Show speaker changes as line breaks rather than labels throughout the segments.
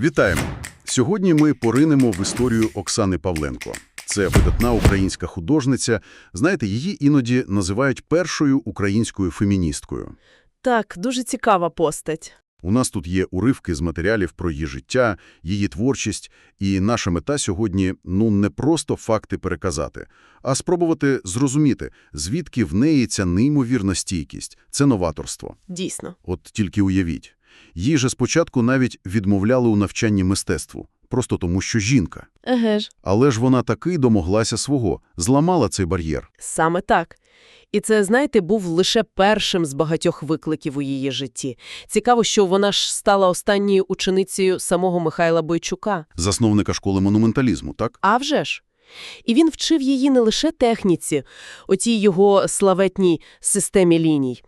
Вітаємо! Сьогодні ми поринемо в історію Оксани Павленко. Це видатна українська художниця. Знаєте, її іноді називають першою українською феміністкою.
Так, дуже цікава постать.
У нас тут є уривки з матеріалів про її життя, її творчість, і наша мета сьогодні – ну не просто факти переказати, а спробувати зрозуміти, звідки в неї ця неймовірна стійкість, це новаторство.
Дійсно.
От тільки уявіть. Їй же спочатку навіть відмовляли у навчанні мистецтву, просто тому що жінка.
Еге ж.
Але ж вона таки домоглася свого, зламала цей бар'єр.
Саме так. І це, знаєте, був лише першим з багатьох викликів у її житті. Цікаво, що вона ж стала останньою ученицею самого Михайла Бойчука.
Засновника школи монументалізму, так?
А вже ж. І він вчив її не лише техніці, отій його славетній системі ліній.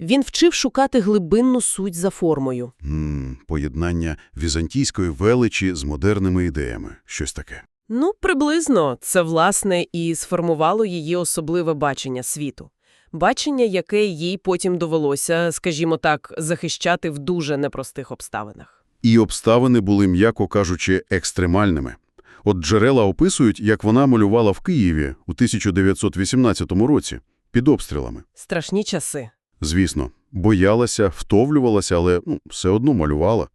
Він вчив шукати глибинну суть за формою.
М, поєднання візантійської величі з модерними ідеями. Щось таке.
Ну, приблизно. Це, власне, і сформувало її особливе бачення світу. Бачення, яке їй потім довелося, скажімо так, захищати в дуже непростих обставинах.
І обставини були, м'яко кажучи, екстремальними. От джерела описують, як вона малювала в Києві у 1918 році під обстрілами.
Страшні часи.
Звісно, боялася, втовлювалася, але ну, все одно малювала.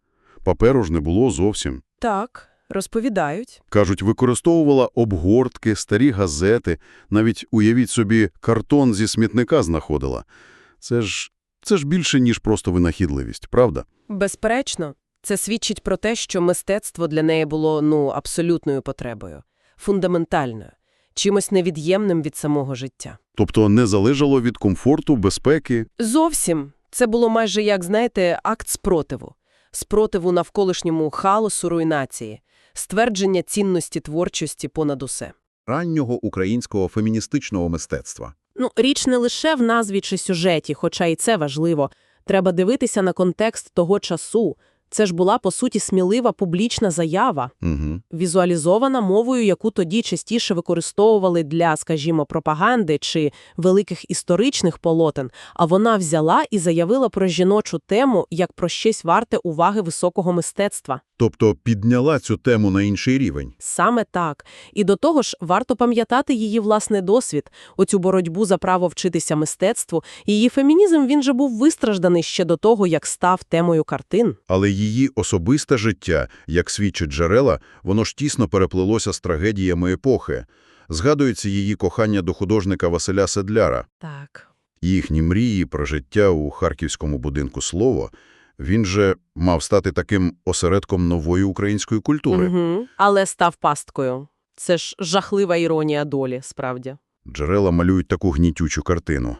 Паперу ж не було зовсім.
Так, розповідають.
Кажуть, використовувала обгортки, старі газети, навіть, уявіть собі, картон зі смітника знаходила. Це ж, це ж більше, ніж просто винахідливість, правда?
Безперечно, це свідчить про те, що мистецтво для неї було, ну, абсолютною потребою, фундаментальною, чимось невід'ємним від самого життя.
Тобто не залежало від комфорту, безпеки.
Зовсім. Це було майже, як, знаєте, акт спротиву. Спротиву навколишньому хаосу руйнації, ствердження цінності творчості понад усе.
раннього українського феміністичного мистецтва.
Ну, річ не лише в назві чи сюжеті, хоча і це важливо. Треба дивитися на контекст того часу. Це ж була, по суті, смілива публічна заява,
Угу.
візуалізована мовою, яку тоді частіше використовували для, скажімо, пропаганди чи великих історичних полотен, а вона взяла і заявила про жіночу тему як про щось варте уваги високого мистецтва.
Тобто підняла цю тему на інший рівень.
Саме так. І до того ж, варто пам'ятати її власний досвід, оцю боротьбу за право вчитися мистецтву. Її фемінізм, він же був вистражданий ще до того, як став темою картин.
Але її особисте життя, як свідчить джерела, воно ж тісно переплилося з трагедіями епохи. Згадується її кохання до художника Василя Седляра.
Так.
Їхні мрії про життя у харківському будинку «Слово» він же мав стати таким осередком нової української культури.
Угу. Але став пасткою. Це ж жахлива іронія долі, справді.
Джерела малюють таку гнітючу картину.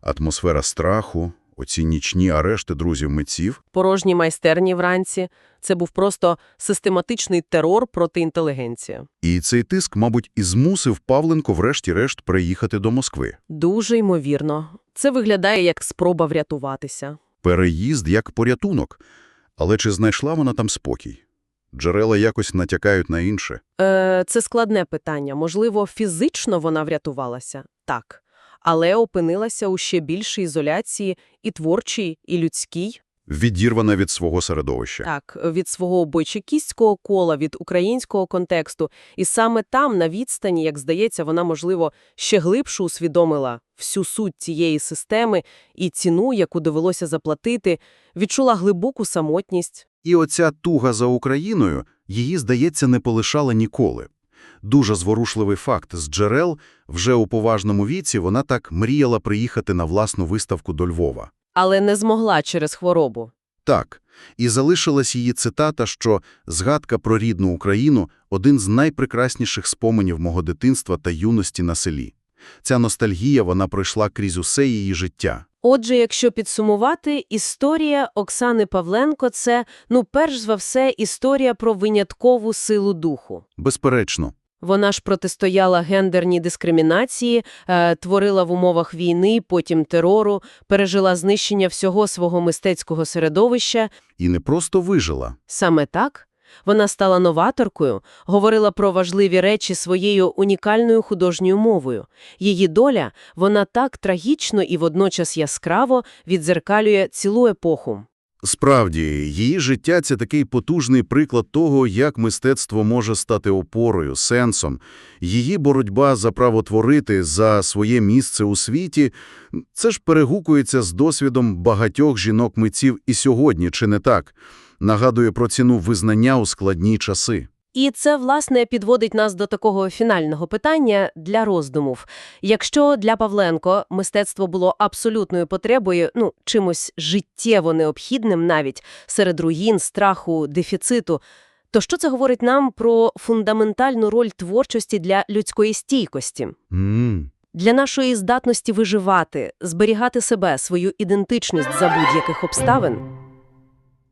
Атмосфера страху, оці нічні арешти друзів-митців.
Порожні майстерні вранці – це був просто систематичний терор проти інтелігенції.
І цей тиск, мабуть, і змусив Павленко врешті-решт приїхати до Москви.
Дуже ймовірно. Це виглядає як спроба врятуватися.
Переїзд як порятунок. Але чи знайшла вона там спокій? Джерела якось натякають на інше.
Е, це складне питання. Можливо, фізично вона врятувалася? Так. Але опинилася у ще більшій ізоляції і творчій, і людській.
Відірвана від свого середовища.
Так, від свого бойчикістського кола, від українського контексту. І саме там, на відстані, як здається, вона, можливо, ще глибше усвідомила всю суть цієї системи і ціну, яку довелося заплатити, відчула глибоку самотність.
І оця туга за Україною її, здається, не полишала ніколи. Дуже зворушливий факт. З джерел вже у поважному віці вона так мріяла приїхати на власну виставку до Львова.
Але не змогла через хворобу.
Так, і залишилась її цитата, що «згадка про рідну Україну – один з найпрекрасніших споменів мого дитинства та юності на селі». Ця ностальгія, вона пройшла крізь усе її життя.
Отже, якщо підсумувати, історія Оксани Павленко – це, ну, перш за все, історія про виняткову силу духу.
Безперечно.
Вона ж протистояла гендерній дискримінації, е, творила в умовах війни, потім терору, пережила знищення всього свого мистецького середовища.
І не просто вижила.
Саме так вона стала новаторкою, говорила про важливі речі своєю унікальною художньою мовою. Її доля, вона так трагічно і водночас яскраво відзеркалює цілу епоху.
Справді, її життя – це такий потужний приклад того, як мистецтво може стати опорою, сенсом. Її боротьба за право творити, за своє місце у світі – це ж перегукується з досвідом багатьох жінок-митців і сьогодні, чи не так? Нагадує про ціну визнання у складні часи.
І це, власне, підводить нас до такого фінального питання для роздумів. Якщо для Павленко мистецтво було абсолютною потребою, ну, чимось життєво необхідним навіть, серед руїн, страху, дефіциту, то що це говорить нам про фундаментальну роль творчості для людської стійкості?
М.
Для нашої здатності виживати, зберігати себе, свою ідентичність за будь-яких обставин?